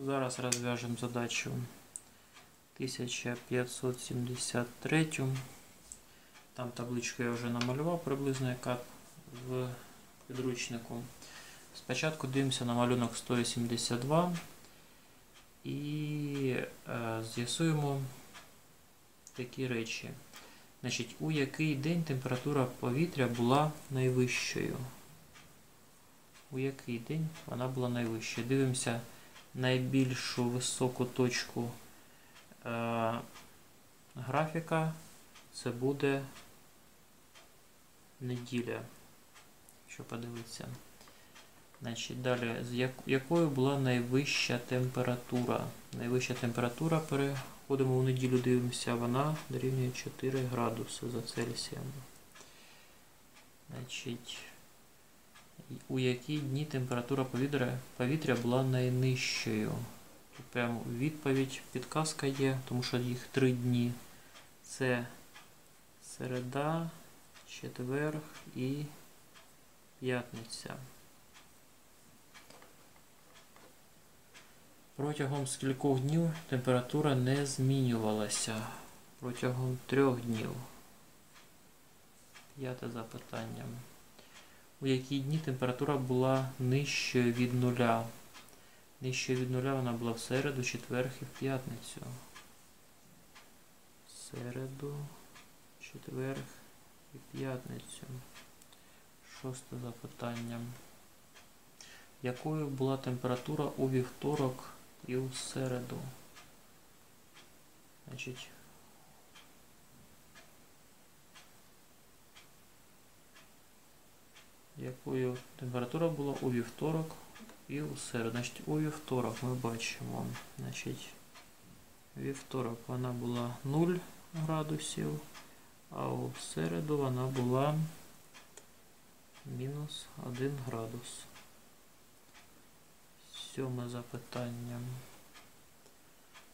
Зараз розв'яжемо задачу 1573. Там табличку я вже намалював приблизно, яка в підручнику. Спочатку дивимося на малюнок 182 і е, з'ясуємо такі речі. Значить, у який день температура повітря була найвищою? У який день вона була найвищою? Дивимося найбільшу високу точку е, графіка. Це буде неділя. Що подивитися. Значить, далі, з як, якою була найвища температура? Найвища температура, переходимо у неділю, дивимося, вона дорівнює 4 градуси за Цельсієм. Значить, у які дні температура повітря, повітря була найнижчою? Тут прямо відповідь, підказка є, тому що їх три дні. Це середа, четвер і п'ятниця. Протягом скількох днів температура не змінювалася. Протягом трьох днів. П'яте запитання. У які дні температура була нижчою від нуля? Нижчою від нуля вона була в середу, четвер і в п'ятницю. Середу, четвер і п'ятницю. Шосте запитання. Якою була температура у вівторок і у середу? Значить, якою температура була у вівторок і у середу. Значить, у вівторок ми бачимо, значить, вівторок вона була 0 градусів, а у середу вона була мінус 1 градус. Сьоме запитання.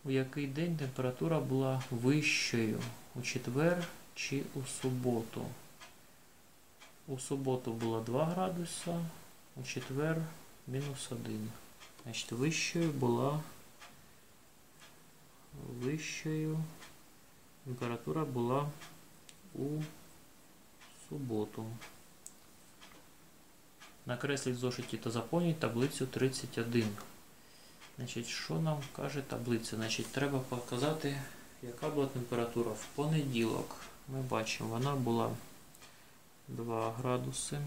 У який день температура була вищою? У четвер чи у суботу? У суботу було 2 градуса, у четвер мінус 1. Значить, вищою була вищою температура була у суботу. Накресліть зошиті та заповніть таблицю 31. Значить, що нам каже таблиця? Значить, треба показати, яка була температура в понеділок. Ми бачимо, вона була 2 градуси.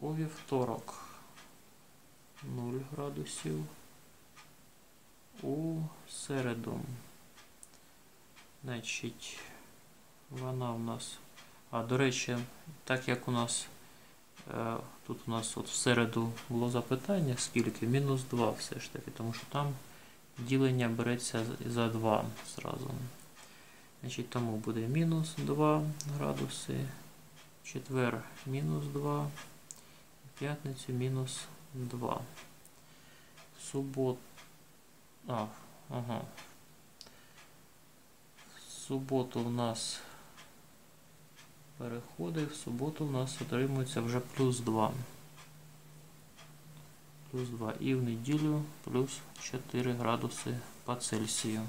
У вівторок 0 градусів. У середу. Значить, вона у нас. А, до речі, так як у нас е, тут у нас от в середу було запитання, скільки? Мінус 2 все ж таки, тому що там ділення береться за 2 зразу. Значить, тому буде мінус 2 градуси, четвер мінус 2, п'ятницю мінус 2. Субот... А, ага. В суботу у нас переходить, в суботу у нас отримується вже плюс 2. Плюс 2. І в неділю плюс 4 градуси по Цельсію.